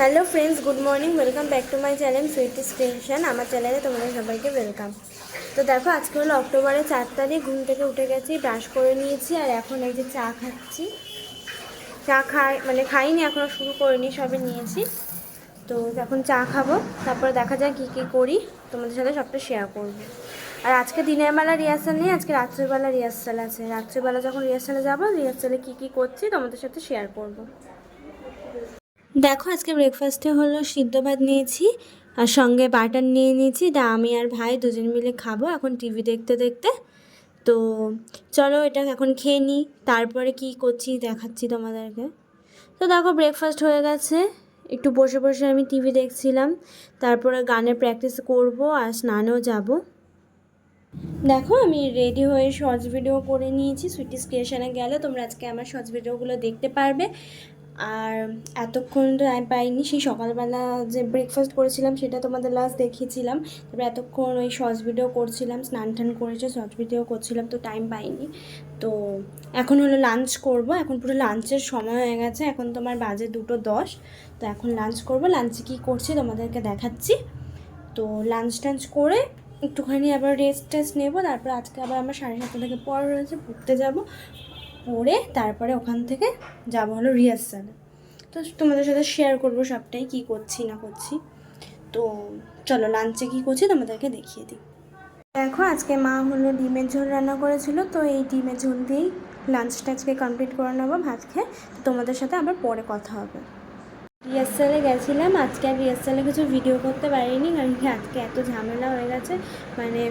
Hello friends good morning welcome back to my channel sweet station আমার চ্যানেলে তোমাদের সবাইকে ওয়েলকাম তো দেখো, আজকে হলো অক্টোবরের চার তারিখ, ঘুম থেকে উঠে গেছি ব্রাশ করে নিয়েছি আর এখন এই যে চা খাচ্ছি। চা খাই মানে খাইনি এখনও শুরু করিনি, সবে নিয়েছি। তো এখন চা খাব, তারপরে দেখা যায় কী কী করি, তোমাদের সাথে সবটা শেয়ার করব। আর আজকে দিনের বেলা রিহার্সাল নেই, আজকে রাত্রেবেলা রিহার্সাল আছে। রাত্রেবেলা যখন রিহার্সালে যাব রিহার্সালে কী কী করছি, তোমাদের সাথে শেয়ার করব। দেখো, আজকে ব্রেকফাস্টে হলো সিদ্ধ ভাত নিয়েছি আর সঙ্গে বাটার নিয়ে নিয়েছি। এটা আমি আর ভাই দুজন মিলে খাব এখন টিভি দেখতে দেখতে। তো চলো, এটা এখন খেয়ে নিই। তারপরে কি করছি দেখাচ্ছি তোমাদেরকে। তো দেখো ব্রেকফাস্ট হয়ে গেছে। একটু বসে বসে আমি টিভি দেখছিলাম। তারপরে গানের প্র্যাকটিস করব আর স্নানেও যাব। দেখো, আমি রেডি হয়ে শর্টস ভিডিও করে নিয়েছি। সুইটি স্টেশনে গেলে তোমরা আজকে আমার শর্টস ভিডিওগুলো দেখতে পারবে। আর এতক্ষণ আমি পাইনি, সেই সকালবেলা যে ব্রেকফাস্ট করেছিলাম সেটা তোমাদের লাস্ট দেখিয়েছিলাম। তারপরে এতক্ষণ ওই শর্টস ভিডিও করছিলাম, স্নান টান করেছে শর্টস ভিডিও করছিলাম, তো টাইম পাইনি। তো এখন হলো লাঞ্চ করব, এখন পুরো লাঞ্চের সময় হয়ে গেছে, এখন তোমার বাজে দুটো দশ। তো এখন লাঞ্চ করব লাঞ্চে কী করছি তোমাদেরকে দেখাচ্ছি। তো লাঞ্চ টাঞ্চ করে একটুখানি আবার রেস্ট টেস্ট নেব, তারপর আজকে আবার আমার সাড়ে সাতটা থেকে পর রয়েছে পড়তে যাব। পড়ে তারপরে ওখান থেকে যাব হলো রিহার্সালে তো তোমাদের সাথে শেয়ার করব সবটাই, কী করছি, না করছি। তো চলো লাঞ্চে কী করছি তোমাদেরকে দেখিয়ে দিই। দেখো, আজকে মা হলো ডিমের ঝোল রান্না করেছিল, তো এই ডিমের ঝোল দিয়েই লাঞ্চটা আজকে কমপ্লিট করে নেব, ভাত খেয়ে। তোমাদের সাথে আবার পরে কথা হবে। রিহার্সালে গেছিলাম, আজকে আর রিহার্সালে কিছু ভিডিও করতে পারিনি, কারণ কি আজকে এত ঝামেলা হয়ে গেছে। মানে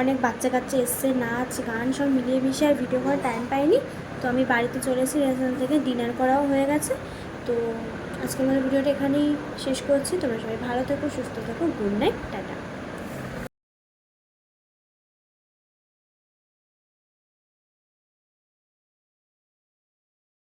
অনেক বাচ্চা কাচ্চা এসছে, নাচ, গান সব মিলিয়ে মিশিয়ে আর ভিডিও করার টাইম পাইনি। তো আমি বাড়িতে চলে এসেছি রেস্টুরেন্ট থেকে ডিনার করাও হয়ে গেছে। তো আজকে আমাদের ভিডিওটা এখানেই শেষ করছি। তোমরা সবাই ভালো থেকো, সুস্থ থেকো গুড নাইট টাটা।